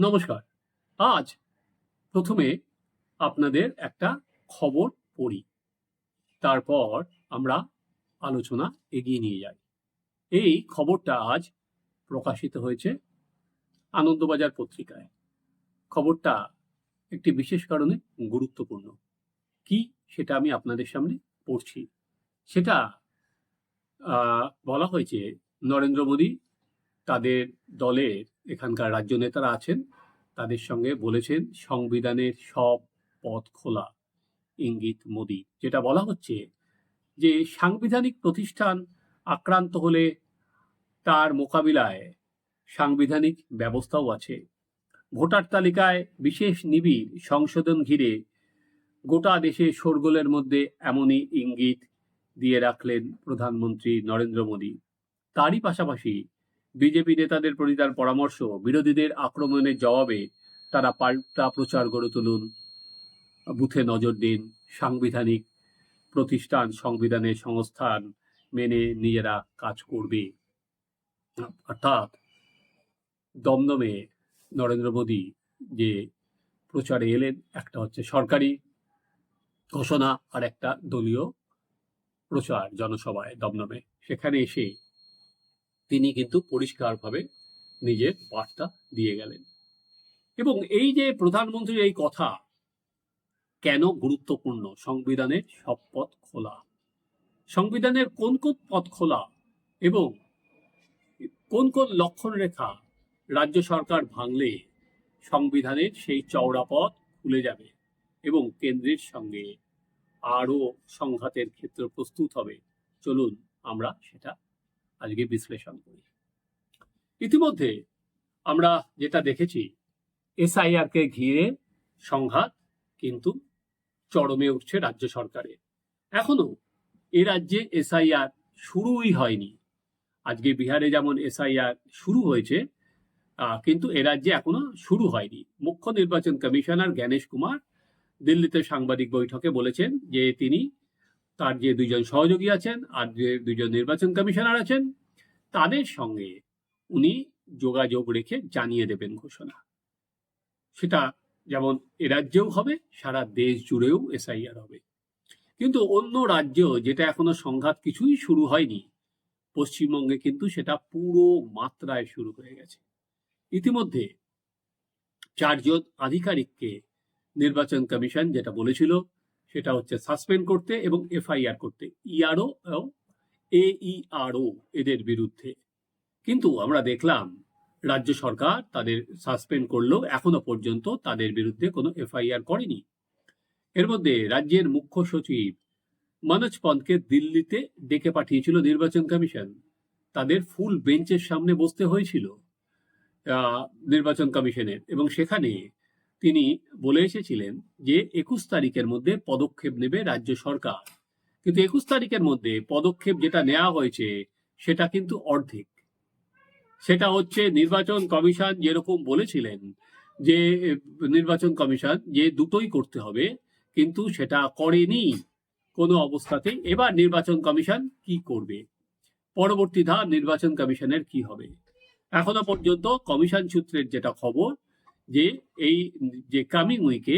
নমস্কার। আজ প্রথমে আপনাদের একটা খবর পড়ি। তারপর আমরা আলোচনা এগিয়ে নিয়ে যাই। এই খবরটা আজ প্রকাশিত হয়েছে আনন্দবাজার পত্রিকায়। খবরটা একটি বিশেষ কারণে গুরুত্বপূর্ণ। কি সেটা আমি আপনাদের সামনে পড়ছি? সেটা বলা হয়েছে, নরেন্দ্র মোদী তাদের দলের এখানকার রাজ্য নেতারা আছেন, তাদের সঙ্গে বলেছেন, সংবিধানের সব পথ খোলা। ইঙ্গিত মোদি, যেটা বলা হচ্ছে যে সাংবিধানিক প্রতিষ্ঠান আক্রান্ত হলে তার মোকাবিলায় সাংবিধানিক ব্যবস্থাও আছে। ভোটার তালিকায় বিশেষ নিবিড় সংশোধন ঘিরে গোটা দেশে শোরগোলের মধ্যে এমনই ইঙ্গিত দিয়ে রাখলেন প্রধানমন্ত্রী নরেন্দ্র মোদী। তারই পাশাপাশি বিজেপি নেতাদের প্রতি তার পরামর্শ, বিরোধীদের আক্রমণের জবাবে তারা পাল্টা প্রচার গড়ে তুলুন। বুথে নজর দিন, সাংবিধানিক প্রতিষ্ঠান, সংবিধানের সংস্থান মেনে নিজেরা কাজ করবে। অর্থাৎ দমদমে নরেন্দ্র মোদী যে প্রচারে এলেন, একটা হচ্ছে সরকারি ঘোষণা আর একটা দলীয় প্রচার জনসভায় দমদমে। সেখানে এসে তিনি কিন্তু পরিষ্কারভাবে নিজের বার্তা দিয়ে গেলেন। এবং এই যে প্রধানমন্ত্রীর এই কথা, কেন গুরুত্বপূর্ণ? সংবিধানের সব পথ খোলা। সংবিধানের কোন কোন পথ খোলা এবং কোন কোন লক্ষণ রেখা রাজ্য সরকার ভাঙলে সংবিধানের সেই চওড়া পথ খুলে যাবে এবং কেন্দ্রের সঙ্গে আরও সংঘাতের ক্ষেত্র প্রস্তুত হবে? চলুন আমরা সেটা আজকে বিশ্লেষণ করি। ইতিমধ্যে আমরা যেটা দেখেছি এসআইআর কে ঘিরে সংঘাত কিন্তু চরমে উঠছে রাজ্য সরকারে এখনও এ রাজ্যে এসআইআর শুরুই হয়নি। আজকে বিহারে যেমন এসআইআর শুরু হয়েছে কিন্তু এ রাজ্যে এখনও শুরু হয়নি। মুখ্য নির্বাচন কমিশনার জ্ঞানেশ কুমার দিল্লিতে সাংবাদিক বৈঠকে বলেছেন যে তিনি তার যে দুইজন সহযোগী আছেন আর যে দুইজন নির্বাচন কমিশনার আছেন, তাদের সঙ্গে উনি যোগাযোগ রেখে জানিয়ে দেবেন ঘোষণা। সেটা যেমন এ রাজ্যেও হবে, সারা দেশ জুড়েও এসআইআর হবে। কিন্তু অন্য রাজ্য যেটা এখনও সংঘাত কিছুই শুরু হয়নি, পশ্চিমবঙ্গে কিন্তু সেটা পুরো মাত্রায় শুরু হয়ে গেছে। ইতিমধ্যে চারজন আধিকারিককে নির্বাচন কমিশন যেটা বলেছিল সেটা হচ্ছে সাসপেন্ড করতে এবং এফআইআর করতে। ইআরও এবং এইআরও এদের বিরুদ্ধে। কিন্তু আমরা দেখলাম, রাজ্য সরকার তাদের সাসপেন্ড করলেও এখনও পর্যন্ত তাদের বিরুদ্ধে কোনো এফআইআর করেনি। এর মধ্যে রাজ্যের মুখ্য সচিব মনোজ পন্তকে দিল্লিতে ডেকে পাঠিয়েছিল নির্বাচন কমিশন। তাদের ফুল বেঞ্চের সামনে বসতে হয়েছিল নির্বাচন কমিশনের। এবং সেখানে তিনি বলে এসেছিলেন যে একুশ তারিখের মধ্যে পদক্ষেপ নেবে রাজ্য সরকার। কিন্তু একুশ তারিখের মধ্যে পদক্ষেপ যেটা নেওয়া হয়েছে, সেটা কিন্তু অর্ধেক। সেটা হচ্ছে নির্বাচন কমিশন যেরকম বলেছিলেন যে, নির্বাচন কমিশন যে দুটোই করতে হবে, কিন্তু সেটা করেনি। কোনো অবস্থাতেই এবার নির্বাচন কমিশন কি করবে? পরবর্তী ধাপ নির্বাচন কমিশনের কি হবে? এখনও পর্যন্ত কমিশন সূত্রের যেটা খবর যে এই যে কামিং উইকে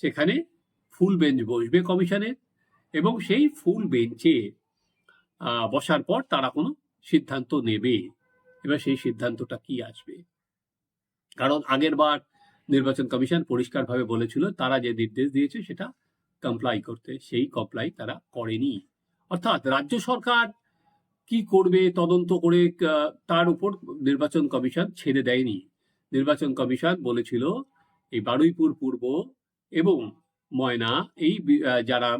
সেখানে ফুল বেঞ্চ বসবে কমিশনের এবং সেই ফুল বেঞ্চে বসার পর তারা কোনো সিদ্ধান্ত নেবে। এবার সেই সিদ্ধান্তটা কি আসবে? কারণ আগের বার নির্বাচন কমিশন পরিষ্কারভাবে বলেছিল, তারা যে নির্দেশ দিয়েছে সেটা কমপ্লাই করতে, সেই কমপ্লাই তারা করেনি। অর্থাৎ রাজ্য সরকার কি করবে তদন্ত করে তার উপর নির্বাচন কমিশন ছেড়ে দেয়নি। নির্বাচন কমিশন বলেছিল, এই বারুইপুর পূর্ব এবং ময়না, এই যারা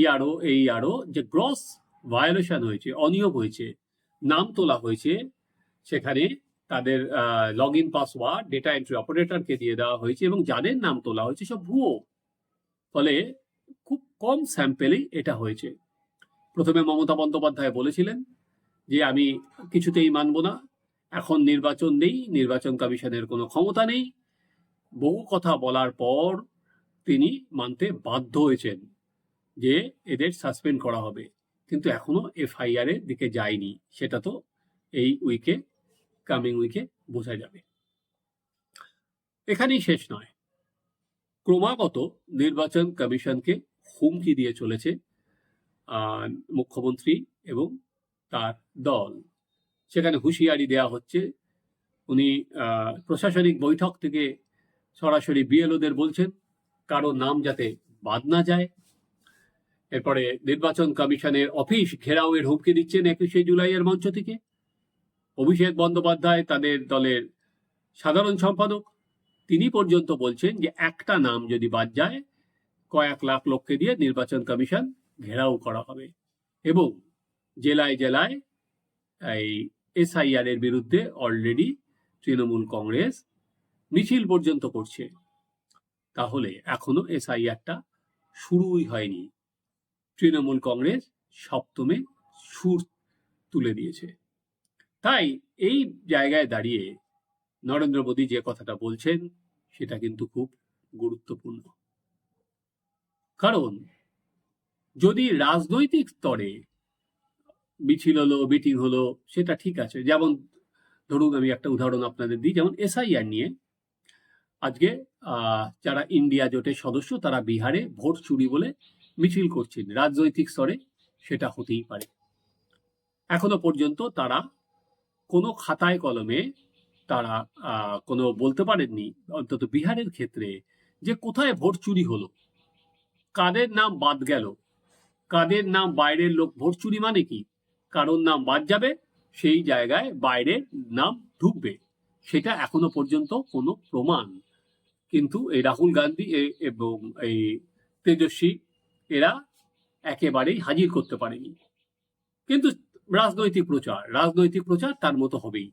ইয়ারও, এই ইয়ারও যে গ্রস ভায়োলেশন হয়েছে, অনিয়ম হয়েছে, নাম তোলা হয়েছে, সেখানে তাদের log in password, data entry অপারেটরকে দিয়ে দেওয়া হয়েছে এবং যাদের নাম তোলা হয়েছে সব ভুয়ো। ফলে খুব কম স্যাম্পেলেই এটা হয়েছে। প্রথমে মমতা বন্দ্যোপাধ্যায় বলেছিলেন যে, আমি কিছুতেই মানব না। এখন নির্বাচন নেই, নির্বাচন কমিশনের কোনো ক্ষমতা নেই। বহু কথা বলার পর তিনি মানতে বাধ্য হয়েছেন যে এদের সাসপেন্ড করা হবে। কিন্তু এখনও এফআইআর এর দিকে যায়নি। সেটা তো এই উইকে, কামিং উইকে বোঝা যাবে। এখানেই শেষ নয়। ক্রমাগত নির্বাচন কমিশনকে হুমকি দিয়ে চলেছে মুখ্যমন্ত্রী এবং তার দল। সেখানে হুঁশিয়ারি দেওয়া হচ্ছে। উনি প্রশাসনিক বৈঠক থেকে সরাসরি বিএলওদের বলছেন, কারও নাম যাতে বাদ না যায়। এরপরে নির্বাচন কমিশনের অফিস ঘেরাওয়ের হুমকি দিচ্ছেন একুশে জুলাইয়ের মঞ্চ থেকে। অভিষেক বন্দ্যোপাধ্যায় তাদের দলের সাধারণ সম্পাদক। তিনি পর্যন্ত বলছেন যে একটা নাম যদি বাদ যায়, কয়েক লাখ লোককে দিয়ে নির্বাচন কমিশন ঘেরাও করা হবে। এবং জেলায় জেলায় এই এসআইআর এর বিরুদ্ধে অলরেডি তৃণমূল কংগ্রেস মিছিল পর্যন্ত করছে। তাহলে এখনও এসআইআরটা শুরুই হয়নি। তৃণমূল কংগ্রেস সপ্তমে সুর তুলে দিয়েছে। তাই এই জায়গায় দাঁড়িয়ে নরেন্দ্র মোদী যে কথাটা বলছেন, সেটা কিন্তু খুব গুরুত্বপূর্ণ। কারণ যদি রাজনৈতিক স্তরে মিছিল হলো মিটিং হলো, সেটা ঠিক আছে। যেমন ধরুন আমি একটা উদাহরণ আপনাদের দিই, যেমন এসআইআর নিয়ে আজকে যারা ইন্ডিয়া জোটের সদস্য, তারা বিহারে ভোট চুরি বলে মিছিল করছেন, রাজনৈতিক স্তরে সেটা হতেই পারে। এখনও পর্যন্ত তারা কোনো খাতায় কলমে তারা কোনো বলতে পারেননি, অন্তত বিহারের ক্ষেত্রে যে কোথায় ভোট চুরি হলো, কাদের নাম বাদ গেল, কাদের নাম বাইরের লোক ভোট চুরি মানে কি কারোর নাম বাদ যাবে, সেই জায়গায় বাইরের নাম ঢুকবে। সেটা এখনও পর্যন্ত কোনো প্রমাণ। কিন্তু এই রাহুল গান্ধী এবং এই তেজস্বী, এরা একেবারেই হাজির করতে পারেনি। কিন্তু রাজনৈতিক প্রচার রাজনৈতিক প্রচার তার মতো হবেই।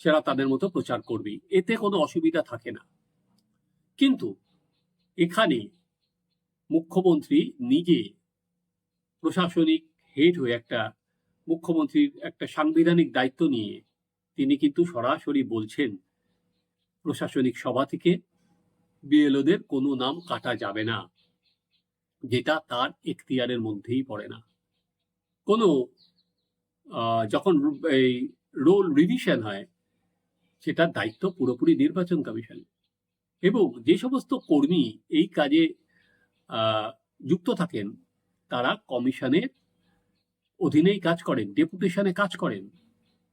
সেরা তাদের মতো প্রচার করবেই এতে কোনো অসুবিধা থাকে না। কিন্তু এখানে মুখ্যমন্ত্রী নিজে প্রশাসনিক হেড হয়ে একটা মুখ্যমন্ত্রীর একটা সাংবিধানিক দায়িত্ব নিয়ে তিনি কিন্তু সরাসরি বলছেন, প্রশাসনিক সভা থেকে বিএলওদের কোনো নাম কাটা যাবে না, যেটা তার এখতিয়ারের মধ্যেই পড়ে না। কোনো যখন এই রোল রিভিশন হয়, সেটার দায়িত্ব পুরোপুরি নির্বাচন কমিশন। এবং যে সমস্ত কর্মী এই কাজে যুক্ত থাকেন, তারা কমিশনের অধীনেই কাজ করেন, ডেপুটেশনে কাজ করেন।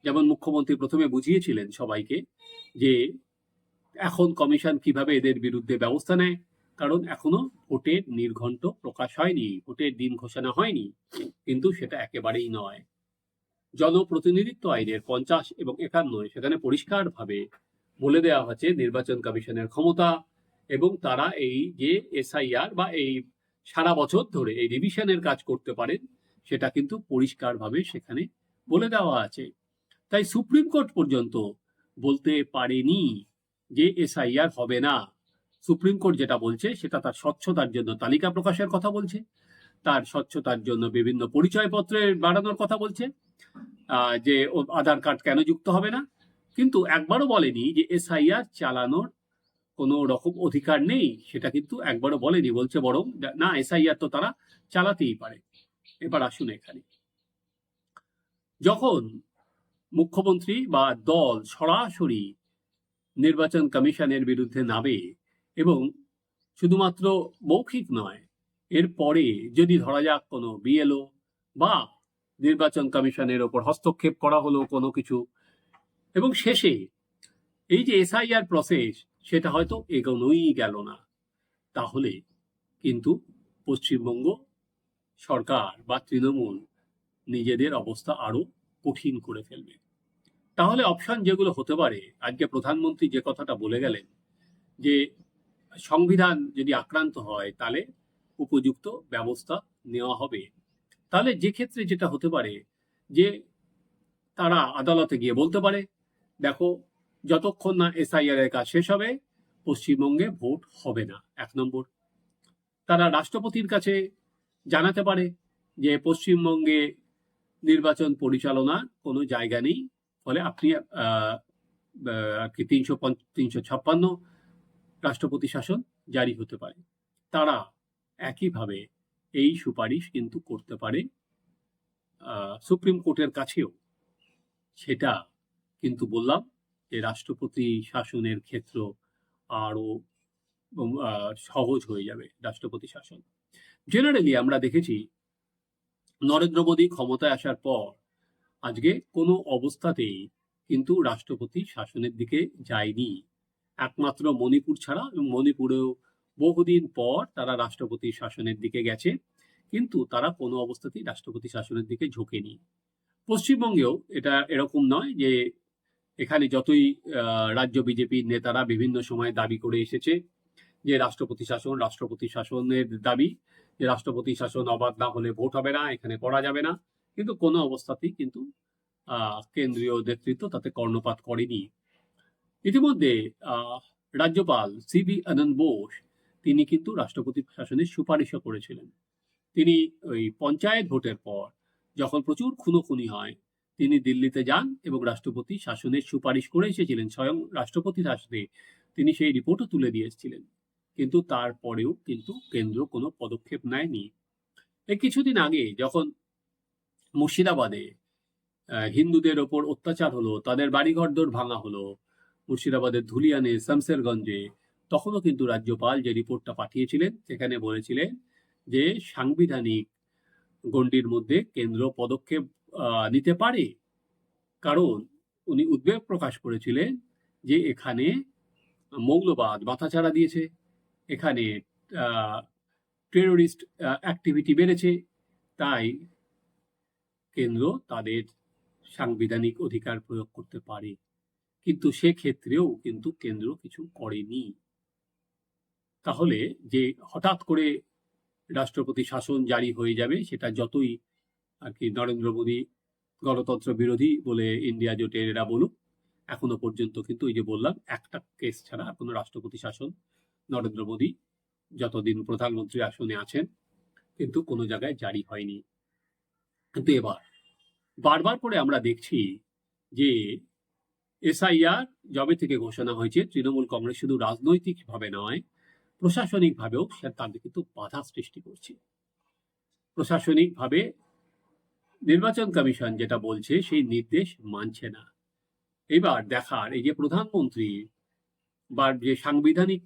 যেমন মুখ্যমন্ত্রী প্রথমে বুঝিয়েছিলেন সবাইকে যে এখন কমিশন কীভাবে এদের বিরুদ্ধে ব্যবস্থা নেয়, কারণ এখনও ভোটের নির্ঘণ্ট প্রকাশ হয়নি, ভোটের দিন ঘোষণা হয়নি, কিন্তু সেটা একেবারেই নয়। জনপ্রতিনিধিত্ব আইনের পঞ্চাশ এবং একান্ন সেখানে পরিষ্কারভাবে বলে দেওয়া হচ্ছে নির্বাচন কমিশনের ক্ষমতা এবং তারা এই যে এসআইআর বা এই সারা বছর ধরে এই রিভিশনের কাজ করতে পারেন সেটা কিন্তু পরিষ্কারভাবে সেখানে বলে দেওয়া আছে। তাই সুপ্রিম কোর্ট পর্যন্ত বলতে পারেনি যে এসআইআর হবে না। সুপ্রিম কোর্ট যেটা বলছে, সেটা তার স্বচ্ছতার জন্য তালিকা প্রকাশের কথা বলছে, তার স্বচ্ছতার জন্য বিভিন্ন পরিচয়পত্রের বাড়ানোর কথা বলছে যে আধার কার্ড কেন যুক্ত হবে না। কিন্তু একবারও বলেনি যে এসআইআর চালানোর কোনো রকম অধিকার নেই, সেটা কিন্তু একবারও বলেনি, বলছে বরং না, এসআইআর তো তারা চালাতেই পারে। এবার আসুন এখানে। যখন মুখ্যমন্ত্রী বা দল সরাসরি নির্বাচন কমিশনের বিরুদ্ধে নামে এবং শুধুমাত্র মৌখিক নয় এরপরে যদি ধরা যাক কোনো বিএলও বা নির্বাচন কমিশনের ওপর হস্তক্ষেপ করা হলো কোনো কিছু, এবং শেষে এই যে এসআইআর প্রসেস, সেটা হয়তো এগোনোই গেল না। তাহলে কিন্তু পশ্চিমবঙ্গ সরকার বা তৃণমূল নিজেদের অবস্থা আরও কঠিন করে ফেলবে। তাহলে অপশন যেগুলো হতে পারে, আজকে প্রধানমন্ত্রী যে কথাটা বলে গেলেন যে সংবিধান যদি আক্রান্ত হয়, তাহলে উপযুক্ত ব্যবস্থা নেওয়া হবে। তাহলে যে ক্ষেত্রে যেটা হতে পারে যে তারা আদালতে গিয়ে বলতে পারে, দেখো, যতক্ষণ না এসআইআর এর কাজ শেষ হবে, পশ্চিমবঙ্গে ভোট হবে না। এক নম্বর। তারা রাষ্ট্রপতির কাছে জানাতে পারে যে পশ্চিমবঙ্গে নির্বাচন পরিচালনার কোনো জায়গা নেই। ফলে আপনি আর কি তিনশো তিনশো ছাপ্পান্ন রাষ্ট্রপতি শাসন জারি হতে পারে। তারা একইভাবে এই সুপারিশ কিন্তু করতে পারে। সুপ্রিম কোর্টের কাছেও সেটা কিন্তু বললাম যে রাষ্ট্রপতি শাসনের ক্ষেত্র আরও উম, আহ, সহজ হয়ে যাবে রাষ্ট্রপতি শাসন। জেনারেলি আমরা দেখেছি নরেন্দ্র মোদী ক্ষমতায় আসার পর আজকে কোনো অবস্থাতেই কিন্তু রাষ্ট্রপতি শাসনের দিকে যায়নি। একমাত্র মণিপুর ছাড়া এবং মণিপুরেও বহুদিন পর তারা রাষ্ট্রপতি শাসনের দিকে গেছে, কিন্তু তারা কোনো অবস্থাতেই রাষ্ট্রপতি শাসনের দিকে ঝোঁকেনি। পশ্চিমবঙ্গেও এটা এরকম নয় যে এখানে যতই রাজ্য বিজেপির নেতারা বিভিন্ন সময় দাবি করে এসেছে যে রাষ্ট্রপতি শাসন, রাষ্ট্রপতি শাসনের দাবি যে রাষ্ট্রপতি শাসন অবাধ না হলে ভোট হবে না, এখানে করা যাবে না। কিন্তু কোনো অবস্থাতেই কিন্তু কেন্দ্রীয় নেতৃত্ব তাতে কর্ণপাত করেনি। ইতিমধ্যে রাজ্যপাল সিবি আনন্দ বোস, তিনি কিন্তু রাষ্ট্রপতি শাসনের সুপারিশও করেছিলেন। তিনি ওই পঞ্চায়েত ভোটের পর যখন প্রচুর খুনোখুনি হয়, তিনি দিল্লিতে যান এবং রাষ্ট্রপতি শাসনের সুপারিশ করে এসেছিলেন। স্বয়ং রাষ্ট্রপতি শাসনে তিনি সেই রিপোর্টও তুলে দিয়ে এসেছিলেন। কিন্তু তারপরেও কিন্তু কেন্দ্র কোনো পদক্ষেপ নেয়নি। এই কিছুদিন আগে যখন মুর্শিদাবাদে হিন্দুদের ওপর অত্যাচার হলো, তাদের বাড়িঘরদোর ভাঙা হলো, মুর্শিদাবাদের ধুলিয়ানে, শামসেরগঞ্জে, তখনও কিন্তু রাজ্যপাল যে রিপোর্টটা পাঠিয়েছিলেন, সেখানে বলেছিলেন যে সাংবিধানিক গণ্ডির মধ্যে কেন্দ্র পদক্ষেপ নিতে পারে। কারণ উনি উদ্বেগ প্রকাশ করেছিলেন যে এখানে মৌলবাদ, মাথাচাড়া দিয়েছে। এখানে টেরোরিস্ট অ্যাক্টিভিটি বেড়েছে। তাই কেন্দ্র তাদের সাংবিধানিক অধিকার প্রয়োগ করতে পারে। কিন্তু সেক্ষেত্রেও কিন্তু কেন্দ্র কিছু করেনি। তাহলে যে হঠাৎ করে রাষ্ট্রপতি শাসন জারি হয়ে যাবে, সেটা যতই আর কি নরেন্দ্র মোদী গণতন্ত্র বিরোধী বলে ইন্ডিয়া জোটের এরা বলুক, এখনও পর্যন্ত কিন্তু ওই যে বললাম, একটা কেস ছাড়া কোনো রাষ্ট্রপতি শাসন নরেন্দ্র মোদী যতদিন প্রধানমন্ত্রী আসনে আছেন, কিন্তু কোনো জায়গায় জারি হয়নি। কিন্তু এবার, বারবার করে আমরা দেখছি যে এসআইআর জবে থেকে ঘোষণা হয়েছে, তৃণমূল কংগ্রেস শুধু রাজনৈতিকভাবে নয়, প্রশাসনিকভাবেও সে তাদের কিন্তু বাধা সৃষ্টি করছে। প্রশাসনিকভাবে নির্বাচন কমিশন যেটা বলছে, সেই নির্দেশ মানছে না। এবার দেখার, এই যে প্রধানমন্ত্রী বা যে সাংবিধানিক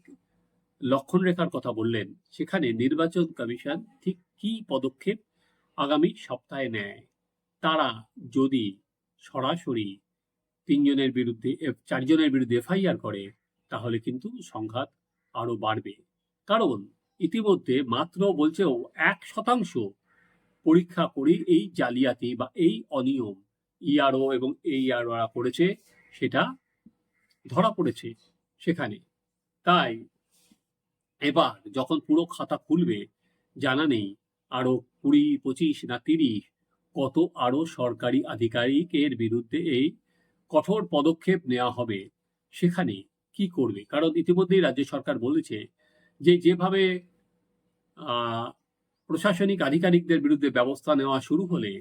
লক্ষণ রেখার কথা বললেন, সেখানে নির্বাচন কমিশন ঠিক কি পদক্ষেপ আগামী সপ্তাহে নেয়? তারা যদি সরাসরি তিনজনের বিরুদ্ধে চারজনের বিরুদ্ধে এফআইআর করে, তাহলে কিন্তু সংঘাত আরও বাড়বে। কারণ ইতিমধ্যে মাত্র বলছেও এক শতাংশ পরীক্ষা করে এই জালিয়াতি বা এই অনিয়ম ইআরও এবং এইআরও করেছে, সেটা ধরা পড়েছে সেখানে। তাই এবার যখন পুরো খাতা খুলবে, জানা নেই আরও কুড়ি, পঁচিশ না তিরিশ কত আরও সরকারি আধিকারিকের বিরুদ্ধে এই কঠোর পদক্ষেপ নেওয়া হবে, সেখানে কি করবে? কারণ ইতিমধ্যেই রাজ্য সরকার বলেছে যে যেভাবে প্রশাসনিক আধিকারিকদের বিরুদ্ধে ব্যবস্থা নেওয়া শুরু হলে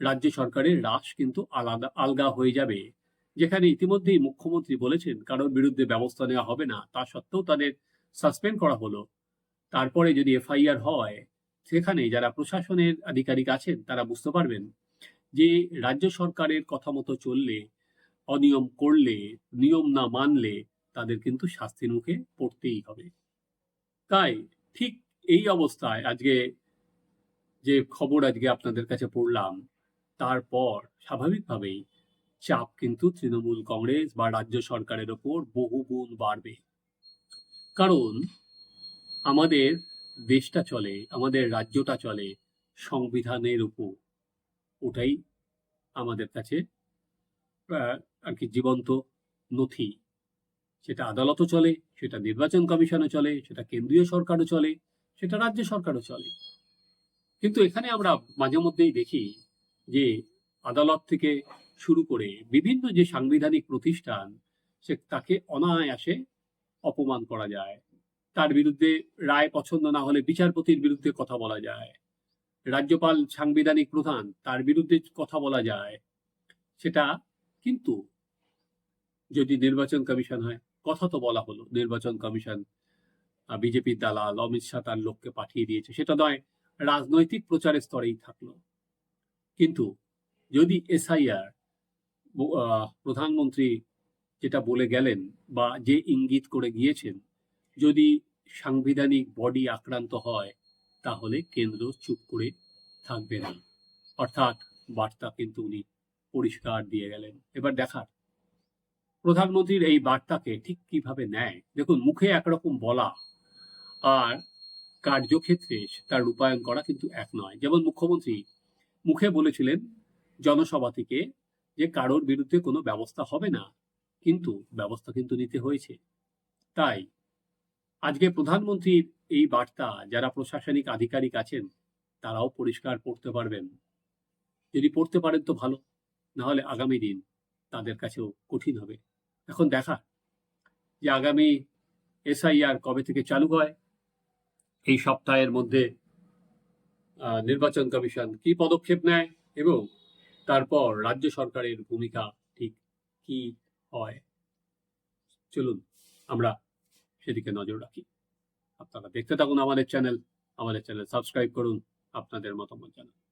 রাজ্য সরকারের হ্রাস কিন্তু আলাদা, আলগা হয়ে যাবে। যেখানে ইতিমধ্যেই মুখ্যমন্ত্রী বলেছেন কারোর বিরুদ্ধে ব্যবস্থা নেওয়া হবে না, তা সত্ত্বেও তাদের সাসপেন্ড করা হলো। তারপরে যদি এফআইআর হয়, সেখানে যারা প্রশাসনের আধিকারিক আছেন, তারা বুঝতে পারবেন যে রাজ্য সরকারের কথা মতো চললে, অনিয়ম করলে, নিয়ম না মানলে তাদের কিন্তু শাস্তির মুখে পড়তেই হবে। তাই ঠিক এই অবস্থায় আজকে যে খবর আজকে আপনাদের কাছে পড়লাম, তারপর স্বাভাবিকভাবেই চাপ কিন্তু তৃণমূল কংগ্রেস বা রাজ্য সরকারের ওপর বহু গুণ বাড়বে। কারণ আমাদের দেশটা চলে, আমাদের রাজ্যটা চলে সংবিধানের উপর। ওটাই আমাদের কাছে আর কি জীবন্ত নথি। সেটা আদালতও চলে, সেটা নির্বাচন কমিশনও চলে, সেটা কেন্দ্রীয় সরকারও চলে, সেটা রাজ্য সরকারও চলে। কিন্তু এখানে আমরা মাঝে মধ্যেই দেখি যে আদালত থেকে শুরু করে বিভিন্ন যে সাংবিধানিক প্রতিষ্ঠান, সে তাকে অনায়াসে অপমান করা যায়। তার বিরুদ্ধে রায় পছন্দ না হলে বিচারপতির বিরুদ্ধে কথা বলা যায়। রাজ্যপাল সাংবিধানিক প্রধান, তার বিরুদ্ধে কথা বলা যায়। সেটা কিন্তু যদি নির্বাচন কমিশন হয়, কথা তো বলা হলো। নির্বাচন কমিশন বিজেপির দালাল অমিত শাহ তার লোককে পাঠিয়ে দিয়েছে। সেটা নয়, রাজনৈতিক প্রচারের স্তরেই থাকল। কিন্তু যদি এসআইআর প্রধানমন্ত্রী যেটা বলে গেলেন বা যে ইঙ্গিত করে গিয়েছেন, যদি সাংবিধানিক বডি আক্রান্ত হয়, তাহলে কেন্দ্র চুপ করে থাকবে না। অর্থাৎ বার্তা কিন্তু উনি পরিষ্কার দিয়ে গেলেন। এবার দেখার প্রধানমন্ত্রীর এই বার্তাকে ঠিক কীভাবে নেয়? দেখুন, মুখে একরকম বলা আর কার্যক্ষেত্রে তার রূপায়ণ করা কিন্তু এক নয়। যেমন মুখ্যমন্ত্রী মুখে বলেছিলেন, জনসভা থেকে যে কারোর বিরুদ্ধে কোনো ব্যবস্থা হবে না কিন্তু ব্যবস্থা কিন্তু নিতে হয়েছে। তাই আজকে প্রধানমন্ত্রীর এই বার্তা, যারা প্রশাসনিক আধিকারিক আছেন, তারাও পরিষ্কার পড়তে পারবেন। যদি পড়তে পারেন তো ভালো না হলে আগামী দিন তাদের কাছেও কঠিন হবে। এখন দেখা যে আগামী এসআইআর কবে থেকে চালু হয়, এই সপ্তাহের মধ্যে নির্বাচন কমিশন কি পদক্ষেপ নেয় এবং তারপর রাজ্য সরকারের ভূমিকা ঠিক কি হয়। চলুন, আমরা সেদিকে নজর রাখি। আপনারা দেখতে থাকুন আমাদের চ্যানেল। আমাদের চ্যানেল সাবস্ক্রাইব করুন। আপনাদের মতামত জানান।